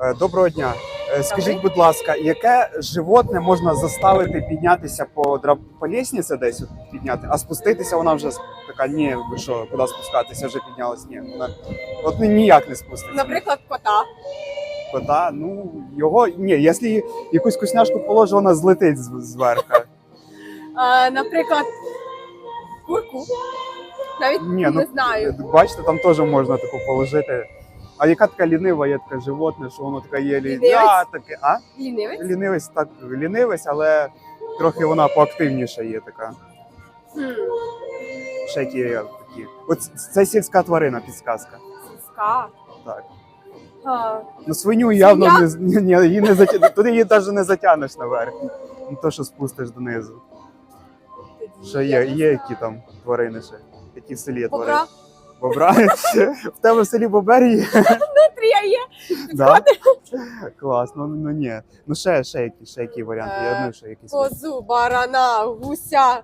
Е, Доброго дня. Е, Скажіть, будь ласка, яке животне можна заставити піднятися по драб... по десь от підняти, а спуститися вона вже така, ні, ви що, куди спускатися, вже піднялась? Ні, вона от ну, ніяк не спуститься. Наприклад, кота. Кота, ну його ні, якщо якусь кусняшку положить, вона злетить зверху. А, наприклад, курку. Навіть Ні, не ну знаю. бачите, там теж можна таку положити. А яка така лінива є таке животне, що воно таке є лі... Лінивець? да, таке, а? Лінивець. Лінивець так лінивець, але трохи вона поактивніша є така. Хм. Ще які є такі. От це сільська тварина, підсказка. Сільська. Так. А, Ну свиню явно не з- ні, ні, її не затя... туди її навіть не затягнеш наверх. Не то, що спустиш донизу. тоді Що я є, не є знаю. які там тварини ще, які в селі є тварини. Бобра. В тебе в селі бобер є? Трія є. Да? Клас, ну, ну ні. Ну ще, ще які, ще які варіанти. Я думаю, що якісь. Козу, барана, гуся,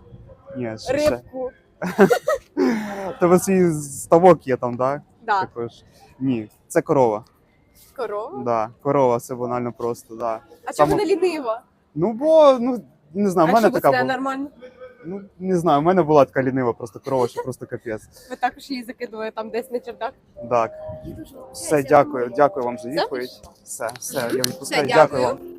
Ні, ще, ще. рибку. Тебе свій ставок є там, так? Да. Також. Ні, це корова. Корова. Да, корова, це банально просто, да. А Саме- чому вона лінива? Ну, бо, ну, не знаю, в мене що така це була. нормально? Ну, не знаю, у мене була така лінива, просто корова, що просто капець. Ви також її закидували там десь на чердак? Так. Все, дякую, дякую вам за відповідь. Все, все, я відпускаю. Дякую дякую. вам.